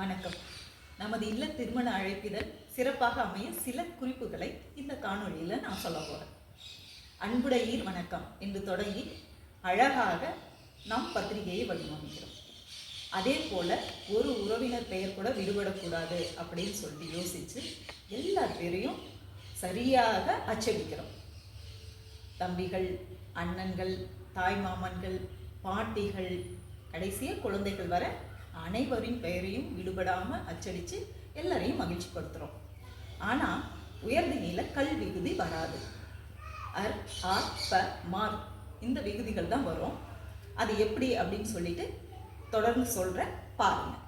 வணக்கம். நமது இல்ல திருமண அழைப்பிதழ் சிறப்பாக அமைய சில குறிப்புகளை இந்த காணொளியில் நான் சொல்ல போகிறேன் அன்புடையீர் வணக்கம் என்று தொடங்கி அழகாக நாம் பத்திரிகையை வடிவமைக்கிறோம். அதே போல் ஒரு உறவினர் பெயர் கூட விடுபடக்கூடாது அப்படின்னு சொல்லி யோசித்து எல்லா பேரையும் சரியாக அச்சடிக்கிறோம். தம்பிகள் அண்ணன்கள் தாய்மாமன்கள் பாட்டிகள் கடைசியாக குழந்தைகள் வர அனைவரின் பெயரையும் விடுபடாமல் அச்சடித்து எல்லாரையும் மகிழ்ச்சிப்படுத்துகிறோம் ஆனால் உயர்தினியில் கல் விகுதி வராது. அர் ஆ ப மார் இந்த விகுதிகள் தான் வரும். அது எப்படி அப்படின்னு சொல்லிட்டு தொடர்ந்து சொல்கிற பாருங்கள்